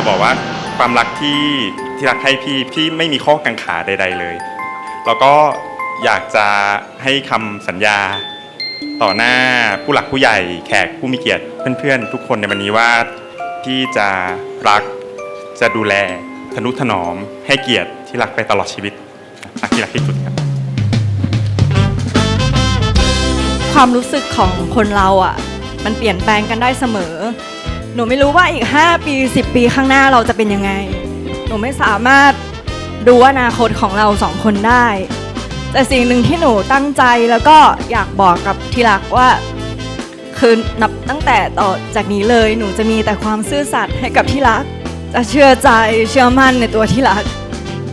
จะบอกว่าความรักที่ที่รักให้พี่พี่ไม่มีข้อกังขาใด ๆเลย แล้วก็อยากจะให้คำสัญญาต่อหน้าผู้หลักผู้ใหญ่แขกผู้มีเกียรติเพื่อนๆ ทุกคนในวันนี้ว่าพี่จะรักจะดูแลทนุถนอม ให้เกียรติที่รักไปตลอดชีวิตรักที่รักที่สุดครับ ความรู้สึกของคนเราอะ มันเปลี่ยนแปลงกันได้เสมอ หนูไม่รู้ว่าอีก 5 ปี 10 ปีข้างหน้าเราจะเป็นยังไง หนูไม่สามารถดูอนาคตของเราสองคนได้ แต่สิ่งหนึ่งที่หนูตั้งใจแล้วก็อยากบอกกับที่รักว่า คือนับตั้งแต่ต่อจากนี้เลยหนูจะมีแต่ความซื่อสัตย์ให้กับที่รัก จะเชื่อใจเชื่อมั่นในตัวที่รัก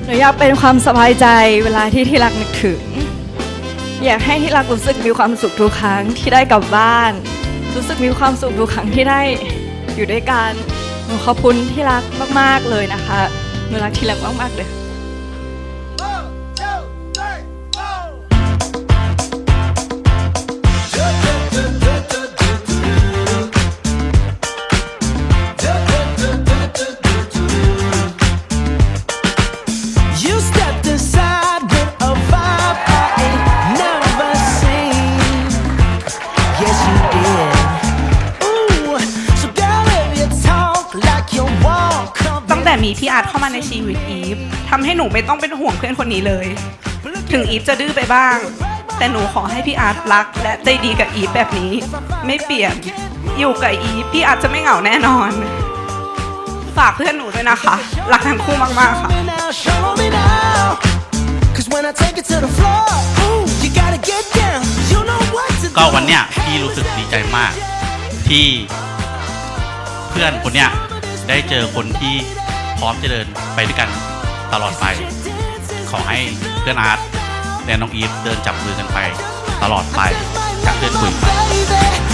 หนูอยากเป็นความสบายใจเวลาที่ที่รักนึกถึง อยากให้ที่รักรู้สึกมีความสุขทุกครั้งที่ได้กลับบ้าน รู้สึกมีความสุขทุกครั้งที่ได้ อยู่ด้วยกันหนูขอบคุณที่รักมาก ๆ เลยนะคะหนูรักที่รักมาก ๆ เลย come ตั้งแต่มีพี่อาร์ตเข้ามาในชีวิตอีฟทำให้หนูไม่ต้องเป็นห่วงเพื่อนคนนี้เลย ถึงอีฟจะดื้อไปบ้าง แต่หนูขอให้พี่อาร์ตรัก และใจดีกับอีฟแบบนี้ ไม่เปลี่ยน อยู่กับอีฟพี่อาร์ตจะไม่เหงาแน่นอน ฝากเพื่อนหนูด้วยนะคะ รักทั้งคู่มากๆค่ะ me now, show me now. Cause when I take it to the floor, ooh, you gotta get down. You know what to do. ก็วันเนี้ยพี่รู้สึกดีใจมากที่เพื่อนคนเนี้ยได้เจอคนที่ พร้อมจะเดินไปด้วยกันตลอดไป ขอให้เพื่อนอาร์ตและน้องอีฟเดินจับมือกันไป ตลอดไปจากเพื่อนคุยไป